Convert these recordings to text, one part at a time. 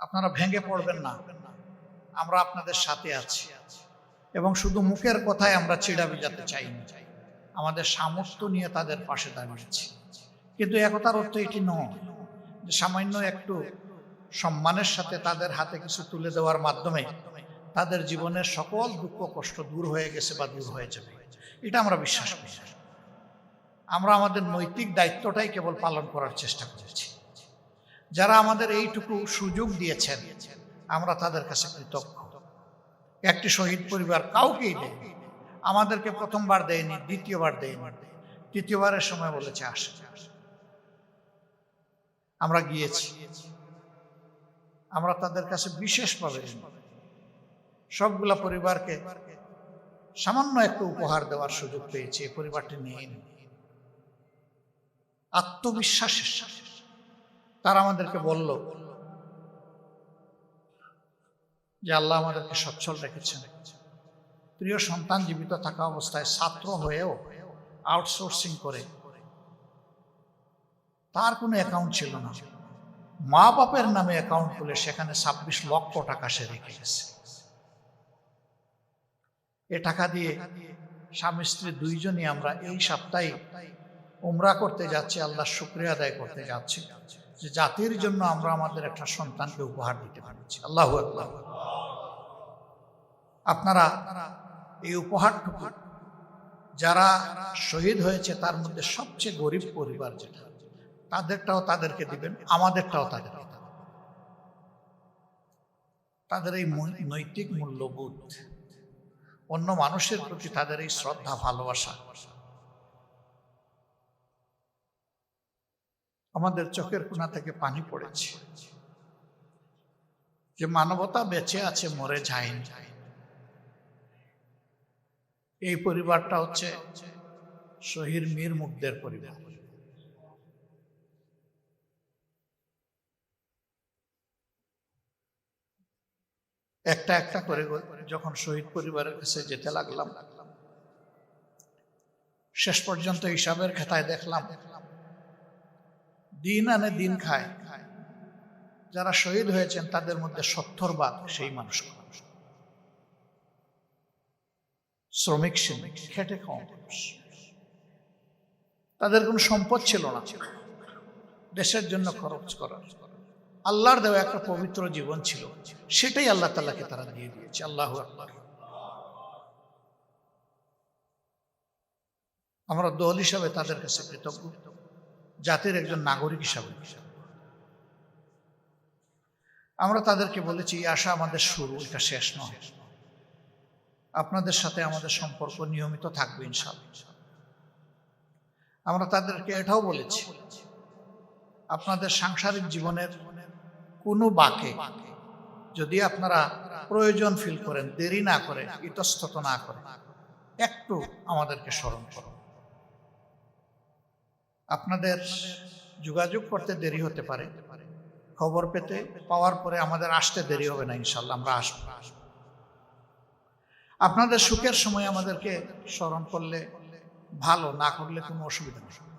আপনারা ভেঙে পড়বেন না। আমরা আপনাদের সাথে আছি। এবং শুধু মুখের কথায় আমরা চিড়া বিজাতে চাইনি আমাদের সামর্থ্য নিয়ে তাদের পাশে দাঁড়িয়েছি। কিন্তু একতার অর্থ এটি নয় যে সামান্য একটু সম্মানের সাথে তাদের হাতে কিছু তুলে দেওয়ার মাধ্যমে তাদের জীবনের সকল দুঃখ, কষ্ট দূর হয়ে গেছে বা দূর হয়ে যাবে। এটা আমরা বিশ্বাস করি। আমরা আমাদের নৈতিক দায়িত্বটাই কেবল পালন করার চেষ্টা করেছি। যারা আমাদের এইটুকু সুযোগ দিয়েছেন, আমরা তাদের কাছে কৃতজ্ঞ। একটি শহীদ পরিবার কাউকেই দেয়নি। আমাদেরকে প্রথমবার দেয়নি, দ্বিতীয়বার দেয়নি। তৃতীয়বারের সময় বলেছে, আসে। আমরা গিয়েছি। আমরা তাদের কাছে বিশেষভাবে। সবগুলা পরিবারকে সামান্য একটু উপহার দেওয়ার সুযোগ পেয়েছি পরিবারটি নিয়ে আত্মবিশ্বাসের সাথে। তারা আমাদেরকে বলল যে আল্লাহ আমাদেরকে সচ্ছল রেখেছেন। প্রিয় সন্তান, জীবিত থাকা অবস্থায় ছাত্র হয়েও আউটসোর্সিং করে। তার কোনো অ্যাকাউন্ট ছিল না। মা বাপের নামে অ্যাকাউন্ট খুলে সেখানে ছাব্বিশ লক্ষ টাকা সে রেখে গেছে। এ টাকা দিয়ে স্বামী স্ত্রী দুইজনই আমরা এই সপ্তাহে উমরা করতে যাচ্ছি, আল্লাহ শুক্রিয়া আদায় করতে যাচ্ছি। যে জাতির জন্য আমরা আমাদের একটা সন্তানকে উপহার দিতে পারছি আল্লাহ আল্লাহ আপনারা এই উপহারটুকু, যারা শহীদ হয়েছে তার মধ্যে সবচেয়ে গরিব পরিবার যেটা, তাদেরটাও তাদেরকে দিবেন, আমাদেরটাও দিবেন। তাদের এই নৈতিক মূল্যবোধ, অন্য মানুষের প্রতি তাদের এই শ্রদ্ধা, ভালোবাসা আমাদের চোখের কোনা থেকে পানি পড়েছে। যে মানবতা বেঁচে আছে, মরে যায়নি। এই পরিবারটা হচ্ছে শহীদ মীর মুগ্ধের পরিবার। একটা একটা করে যখন শহীদ পরিবারের কাছে যেতে লাগলাম, শেষ পর্যন্ত হিসাবের খাতায় দেখলাম দিন আনে দিন খায়। যারা শহীদ হয়েছেন, তাদের মধ্যে সত্তর ভাগ সেই মানুষ শ্রমিক শ্রমিক খেটে খাওয়া তাদের কোনো সম্পদ ছিল না। দেশের জন্য খরচ করার আল্লাহর দেওয়া একটা পবিত্র জীবন ছিল। সেটাই আল্লাহ তাল্লাহকে তারা দিয়ে দিয়েছে। আল্লাহ আকবার। আমরা দল হিসাবে তাদের কাছে কৃতজ্ঞ। জাতির একজন নাগরিক হিসাবে। আমরা তাদেরকে বলেছি, এই আশা আমাদের শুরু, এটা শেষ নয়। আপনাদের সাথে আমাদের সম্পর্ক নিয়মিত থাকবে ইনশাল্লাহ আমরা তাদেরকে এটাও বলেছি, আপনাদের সাংসারিক জীবনের কোনো বাকে যদি আপনারা প্রয়োজন ফিল করেন, দেরি না করে, ইতস্তত না করে, একটু আমাদেরকে স্মরণ করুন। আপনাদের যোগাযোগ করতে দেরি হতে পারে। খবর পেতে পাওয়ার পরে আমাদের আসতে দেরি হবে না ইনশাল্লাহ আমরা আসব। আপনাদের সুখের সময় আমাদেরকে স্মরণ করলে ভালো, না করলে কোনো অসুবিধা নেই।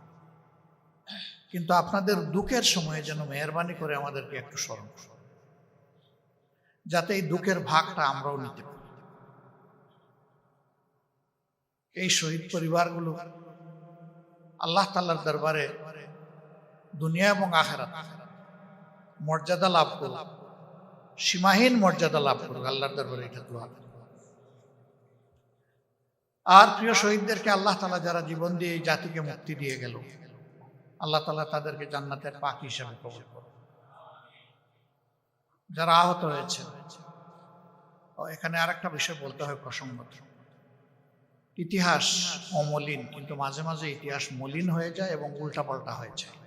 কিন্তু আপনাদের দুঃখের সময়ে যেন মেহরবানি করে আমাদেরকে একটু স্মরণ যাতে এই দুঃখের ভাগটা আমরাও নিতে পারি। এই শহীদ পরিবারগুলো আল্লাহ তাল্লার দরবারে দুনিয়া এবং আখেরাত মর্যাদা লাভ করুক, সীমাহীন মর্যাদা লাভ করুক, আল্লাহর দরবারে এটা দোয়া আর প্রিয় শহীদদেরকে আল্লাহ তালা যারা জীবন দিয়ে এই জাতিকে মুক্তি দিয়ে গেল, আল্লাহ তালা তাদেরকে জান্নাতের পাক হিসাবে কবল করো যারা আহত হয়েছে এখানে আরেকটা বিষয় বলতে হয় প্রসঙ্গত। ইতিহাস অমলিন, কিন্তু মাঝে মাঝে ইতিহাস মলিন হয়ে যায় এবং উল্টাপাল্টা হয়ে যায়।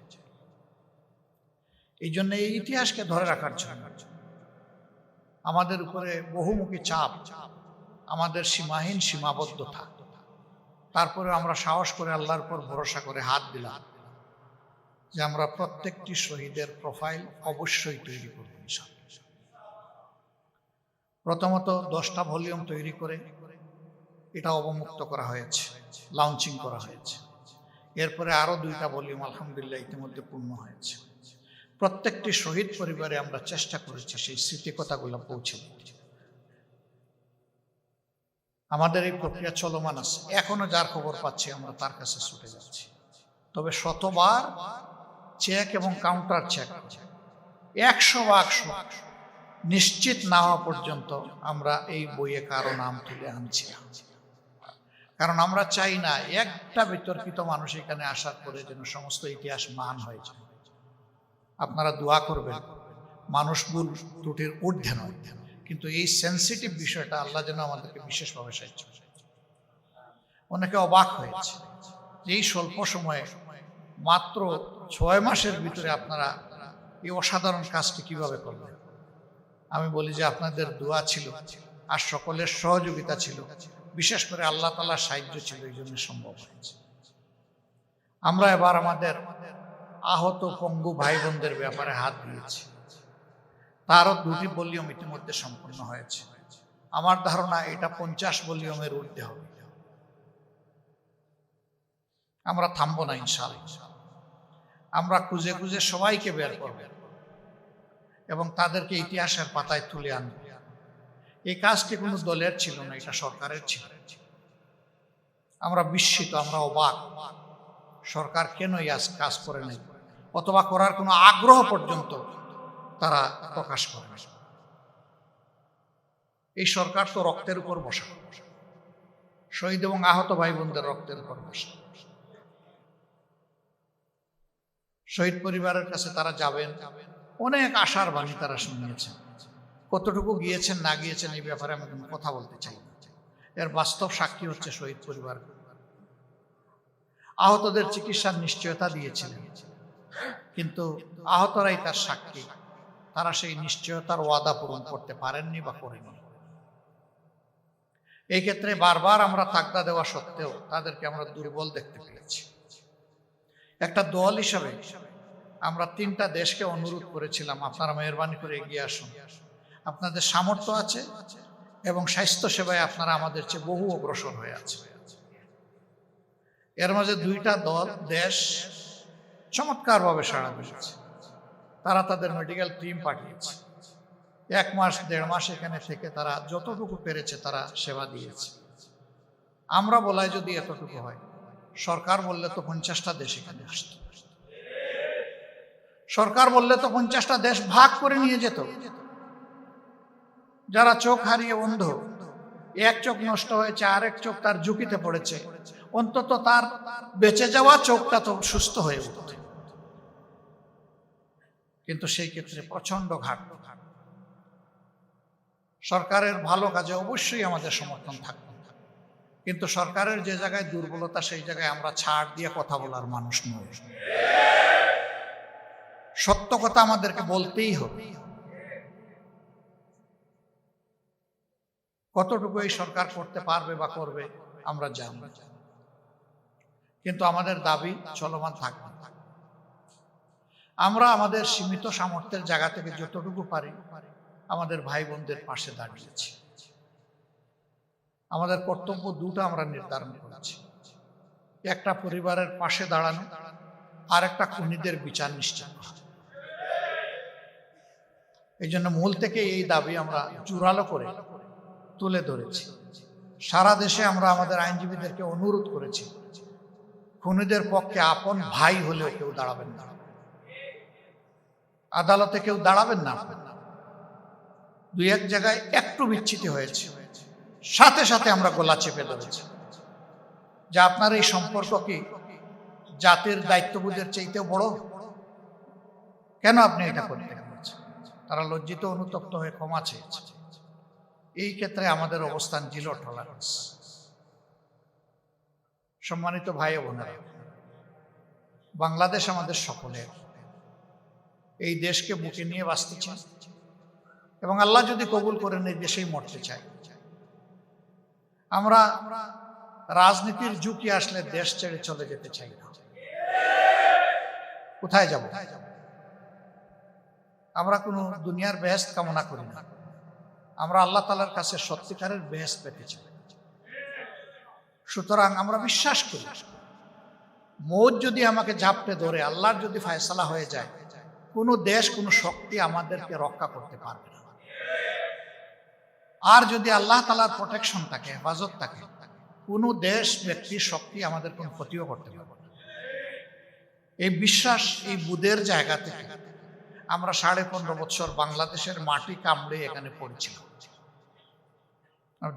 এই জন্য এই ইতিহাসকে ধরে রাখার জন্য আমাদের উপরে বহুমুখী চাপ, আমাদের সীমাহীন সীমাবদ্ধতা, তারপরে আমরা সাহস করে আল্লাহর উপর ভরসা করে হাত দিলাম যে আমরা প্রত্যেকটি শহীদের প্রোফাইল অবশ্যই তৈরি করব প্রথমত দশটা ভলিউম তৈরি করে এটা অবমুক্ত করা হয়েছে লঞ্চিং করা হয়েছে। এরপরে আরও দুইটা ভলিউম আলহামদুলিল্লাহ ইতিমধ্যে পূর্ণ হয়েছে। প্রত্যেকটি শহীদ পরিবারে আমরা চেষ্টা করেছি সেই স্মৃতিকথাগুলো পৌঁছে আমাদের এই প্রক্রিয়া চলমান আছে। এখনও যার খবর পাচ্ছি আমরা তার কাছে ছুটে যাচ্ছি। তবে শতবার চেক এবং কাউন্টার চেক একশো একশো নিশ্চিত না হওয়া পর্যন্ত আমরা এই বইয়ে কারও নাম তুলে আনছি কারণ আমরা চাই না একটা বিতর্কিত মানুষ এখানে আসার পরে যেন সমস্ত ইতিহাস মান হয়ে যায়। আপনারা দোয়া করবেন, মানুষ ভুল ত্রুটির ঊর্ধ্বে নয়। কিন্তু এই সেন্সিটিভ বিষয়টা আল্লাহ যেন আমাদেরকে বিশেষভাবে সাহায্য। অনেকে অবাক হয়েছে এই স্বল্প সময়ে মাত্র ছয় মাসের ভিতরে আপনারা এই অসাধারণ কাজটি কীভাবে করবেন আমি বলি যে আপনাদের দোয়া ছিল আর সকলের সহযোগিতা ছিল। বিশেষ করে আল্লাহ তালার সাহায্য ছিল, এই জন্য সম্ভব হয়েছে। আমরা এবার আমাদের আহত পঙ্গু ভাই বোনদের ব্যাপারে হাত দিয়েছি। তারও দুটি ভলিউম ইতিমধ্যে সম্পন্ন হয়েছে। আমার ধারণা এটা পঞ্চাশ ভলিউমের ঊর্ধ্বে হবে। আমরা থামবো না ইনশাআল্লাহ। আমরা খুঁজে খুঁজে সবাইকে বের করব এবং তাদেরকে ইতিহাসের পাতায় তুলে আনব। এই কাজটি কোনো দলের ছিল না, এটা সরকারের ছিল। আমরা বিস্মিত, আমরা অবাক। সরকার কেন এই কাজ করে নাই? অথবা করার কোনো আগ্রহ পর্যন্ত তারা প্রকাশ করে না এই সরকার তো রক্তের উপর বসা। শহীদ এবং আহত ভাই বোনদের রক্তের উপর বসা। শহীদ পরিবারের কাছে তারা যাবেন। অনেক আশার বাণী তারা শুনিয়েছেন। কতটুকু গিয়েছেন, না গিয়েছেন, এই ব্যাপারে আমি কোনো কথা বলতে চাই। এর বাস্তব সাক্ষী হচ্ছে শহীদ পরিবার। আহতদের চিকিৎসার নিশ্চয়তা দিয়েছিলেন, কিন্তু আহতরাই তার সাক্ষী। তারা সেই নিশ্চয়তার ওয়াদা পূরণ করতে পারেননি বা করেনি এই ক্ষেত্রে বারবার আমরা তাকদা দেওয়া সত্ত্বেও তাদেরকে আমরা দুর্বল দেখতে পেয়েছি। একটা দল হিসাবে আমরা তিনটা দেশকে অনুরোধ করেছিলাম, আপনারা মেহরবানি করে এগিয়ে আসুন। আপনাদের সামর্থ্য আছে এবং স্বাস্থ্য সেবায় আপনারা আমাদের চেয়ে বহু অগ্রসর হয়ে আছে এর মাঝে দুইটা দল, দেশ, চমৎকারভাবে সাড়া দিয়েছে তারা তাদের মেডিকেল টিম পাঠিয়েছে। এক মাস, দেড় মাস এখানে থেকে তারা যতটুকু পেরেছে তারা সেবা দিয়েছে। আমরা বলাই যদি এতটুকু হয়, সরকার বললে তো পঞ্চাশটা দেশ এখানে আসত। সরকার বললে তো পঞ্চাশটা দেশ ভাগ করে নিয়ে যেত। যারা চোখ হারিয়ে অন্ধ, এক চোখ নষ্ট হয়েছে, আরেক চোখ তার ঝুঁকিতে পড়েছে। অন্তত তার বেঁচে যাওয়া চোখটা তো সুস্থ হয়ে উঠত। কিন্তু সেই ক্ষেত্রে প্রচণ্ড ঘাট। সরকারের ভালো কাজে অবশ্যই আমাদের সমর্থন থাকবে কিন্তু সরকারের যে জায়গায় দুর্বলতা, সেই জায়গায় আমরা ছাড় দিয়ে কথা বলার মানুষ নই। সত্য কথা আমাদেরকে বলতেই হবে। কতটুকু এই সরকার করতে পারবে বা করবে, আমরা জানি। কিন্তু আমাদের দাবি চলমান থাকবে। আমরা আমাদের সীমিত সামর্থ্যের জায়গা থেকে যতটুকু পারি, আমাদের ভাই বোনদের পাশে দাঁড়িয়েছি। আমাদের কর্তব্য দুটো আমরা নির্ধারণ করেছি। একটা পরিবারের পাশে দাঁড়ানো, আর একটা খুনিদের বিচার নিশ্চিত এই জন্য মূল থেকে এই দাবি আমরা জোরালো করে তুলে ধরেছি। সারা দেশে আমরা আমাদের আইনজীবীদেরকে অনুরোধ করেছি, খুনিদের পক্ষে আপন ভাই হলেও কেউ দাঁড়াবেন না। আদালতে কেউ দাঁড়াবেন না। দুই এক জায়গায় একটু বিচ্ছিতি হয়েছে। সাথে সাথে আমরা গোলা চেপে ধরেছি। যে আপনার এই সম্পর্ক কি জাতির দায়িত্ববোধের চাইতেও বড়? কেন আপনি এটা করতে তারা লজ্জিত, অনুতপ্ত হয়ে ক্ষমা চেয়েছে। এই ক্ষেত্রে আমাদের অবস্থান জিরো টলারেন্স সম্মানিত ভাই বোনেরা, বাংলাদেশ আমাদের সকলের। এই দেশকে বুকে নিয়ে বাঁচতে চাই এবং আল্লাহ যদি কবুল করেন এই দেশেই মরতে চাই আমরা রাজনীতির ঝুঁকি আসলে দেশ ছেড়ে চলে যেতে চাই না। কোথায় যাব? আমরা কোনো দুনিয়ার বেহেস্ত কামনা করি না। আমরা আল্লাহ তালার কাছে সত্যিকারের বেহেস্ত পেতে চাই। সুতরাং আমরা বিশ্বাস করি, মৌত যদি আমাকে ঝাপটে ধরে, আল্লাহর যদি ফায়সালা হয়ে যায়, কোনো দেশ, কোনো শক্তি আমাদেরকে রক্ষা করতে পারবে না। আর যদি আল্লাহ তালার প্রোটেকশন থাকে, হেফাজত থাকে, কোনো দেশ ব্যক্তির শক্তি আমাদের কোনো ক্ষতিও করতে পারবে না। এই বিশ্বাস এই বুধের জায়গা থেকে আমরা সাড়ে পনেরো বছর বাংলাদেশের মাটি কামড়ে এখানে পড়েছিলাম।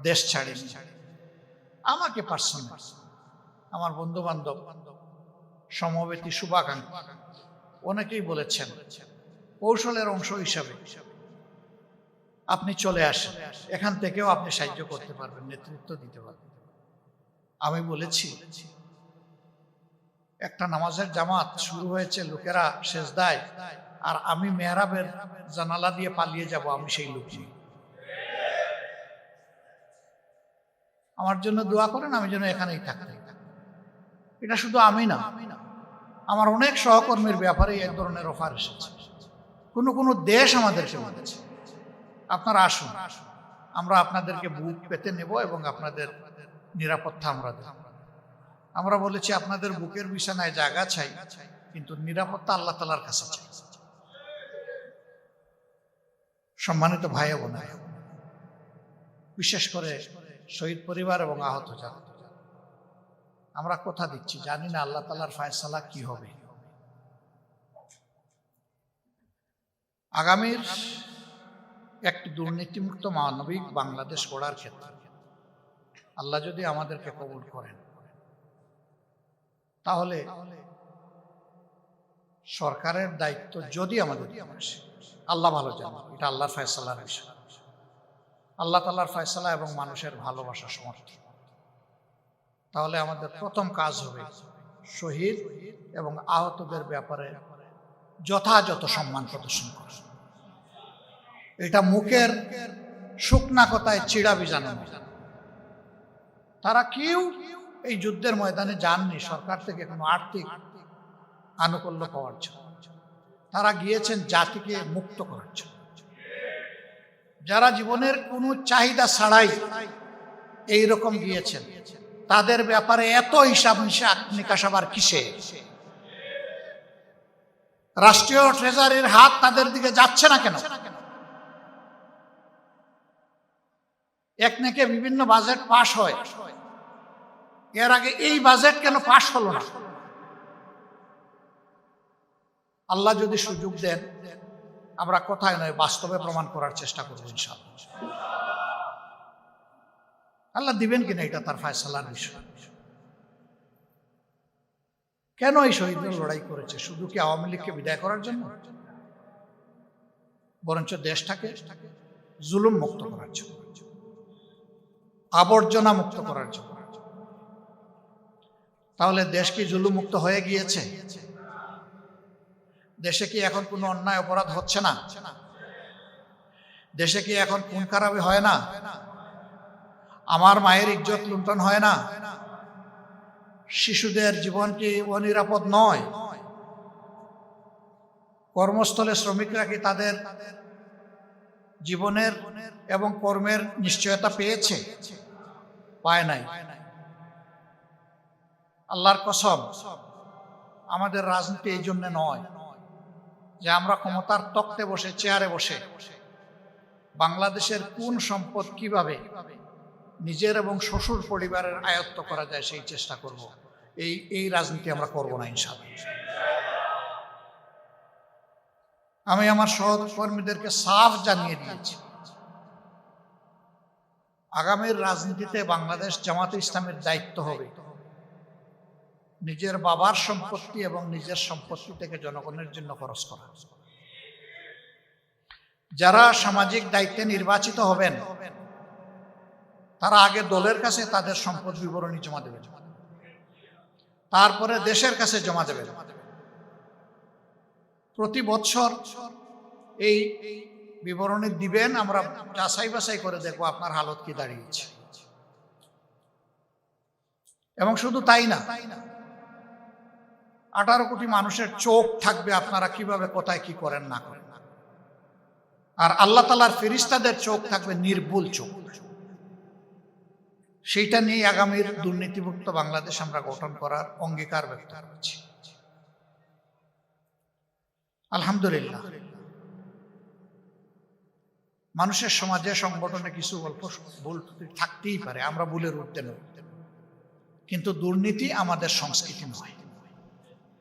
দেশ ছাড়িনি। আমাকে পার্সোনাল আমার বন্ধু বান্ধব সমবেতী শুভাকাঙ্ক্ষী, অনেকেই বলেছেন, কৌশলের অংশ হিসাবে আপনি চলে আসেন, এখান থেকেও আপনি সাহায্য করতে পারবেন, নেতৃত্ব দিতে পারবেন। আমি বলেছি, একটা নামাজের জামাত শুরু হয়েছে, লোকেরা শেষ দেয় আর আমি মেহরাবের জানালা দিয়ে পালিয়ে যাব আমি সেই লোক। আমার জন্য দোয়া করেন, আমি যেন এখানেই থাকতে। এটা শুধু আমি না, আমার অনেক সহকর্মীর ব্যাপারে এক ধরনের অফার এসেছে। কোনো কোনো দেশ আমাদেরকে আপনারা আসুন, আমরা আপনাদেরকে বুক পেতে নেব এবং আপনাদের নিরাপত্তা আমরা আমরা বলেছি, আপনাদের বুকের বিছানায় জায়গা চাই, কিন্তু নিরাপত্তা আল্লাহ তালার কাছে চাই। সম্মানিত ভাই বোন বিশেষ করে শহীদ পরিবার এবং আহত যারা, আমরা কথা দিচ্ছি, জানি না আল্লাহ তালার ফায়সালা কি হবে। আগামীর একটি দুর্নীতিমুক্ত মানবিক বাংলাদেশ গড়ার ক্ষেত্রে আল্লাহ যদি আমাদেরকে কবুল করেন, তাহলে সরকারের দায়িত্ব যদি আমাদের দিয়ে আল্লাহ ভালো জানে। এটা আল্লাহর ফয়সালার বিষয়। আল্লাহ তাল্লাহর ফয়সালা এবং মানুষের ভালোবাসা সমর্থন। তাহলে আমাদের প্রথম কাজ হবে শহীদ এবং আহতদের ব্যাপারে যথাযথ সম্মান প্রদর্শন করা। এটা মুখের শুকনা কথায় চিড়া বিজানো নয়। তারা কেউ এই যুদ্ধের ময়দানে যাননি, সরকার থেকে কোনো আর্থিক আনুকূল্য পাওয়ার জন্য। তারা গিয়েছেন জাতিকে মুক্ত করার জন্য। যারা জীবনের কোনো চাহিদা ছাড়াই এই রকম গিয়েছেন, তাদের ব্যাপারে এত হিসাব নিকাশ আবার কিসে? রাষ্ট্রীয় ট্রেজারির হাত তাদের দিকে যাচ্ছে না কেন? এক নাকে বিভিন্ন বাজেট পাশ হয়। এর আগে এই বাজেট কেন পাশ হলো না? আল্লাহ যদি সুযোগ দেন, আমরা কোথায় নয়, বাস্তবে প্রমাণ করার চেষ্টা করব ইনশাআল্লাহ। আল্লাহ দিবেন কিনা এটা তার ফায়সালার বিষয়। কেন এই শহীদরা লড়াই করেছে? শুধু কি আওয়ামী লীগকে বিদায় করার জন্য? বরঞ্চ দেশটাকে জুলুম মুক্ত করার জন্য, আবর্জনা মুক্ত করার জন্য। তাহলে দেশ কি জুলুম মুক্ত হয়ে গিয়েছে? দেশে কি এখন কোনো অন্যায় অপরাধ হচ্ছে না? দেশে কি এখন খুন খারাপি হয় না? আমার মায়ের ইজ্জত লুণ্ঠন হয় না? শিশুদের জীবন কি অনিরাপদ নয়? কর্মস্থলে শ্রমিকরা কি তাদের জীবনের এবং কর্মের নিশ্চয়তা পেয়েছে? পায় নাই। আল্লাহর কসম, আমাদের রাজনীতি এই জন্য নয়। যে আমরা ক্ষমতার তক্তে বসে, চেয়ারে বসে, বাংলাদেশের কোন সম্পদ কীভাবে নিজের এবং শ্বশুর পরিবারের আয়ত্ত করা যায় সেই চেষ্টা করব। এই এই রাজনীতি আমরা করব না, ইনশাআল্লাহ। আমি আমার সহকর্মীদেরকে সাফ জানিয়ে দিয়েছি। আগামীর রাজনীতিতে বাংলাদেশ জামাতে ইসলামের দায়িত্ব হবে। নিজের বাবার সম্পত্তি এবং নিজের সম্পত্তি থেকে জনগণের জন্য খরচ করা। যারা সামাজিক দায়িত্বে নির্বাচিত হবেন, তারা আগে দলের কাছে তাদের সম্পদ বিবরণী জমা দেবেন। তারপরে দেশের কাছে জমা দেবে প্রতি বছর এই বিবরণী দিবেন, আমরা যাচাই বাছাই করে দেখব আপনার হালত কি দাঁড়িয়েছে। এবং শুধু তাই না তাই না আঠারো কোটি মানুষের চোখ থাকবে আপনারা কীভাবে, কোথায়, কি করেন, না করেন। আর আল্লাহ তালার ফেরিস্তাদের চোখ থাকবে নির্ভুল চোখ। সেইটা নিয়ে আগামীর দুর্নীতিমুক্ত বাংলাদেশ আমরা গঠন করার অঙ্গীকার ব্যক্ত করছি। আলহামদুলিল্লাহ। মানুষের সমাজে সংগঠনে কিছু অল্প ভুল থাকতেই পারে, আমরা ভুলের উঠতে নই। কিন্তু দুর্নীতি আমাদের সংস্কৃতি নয়।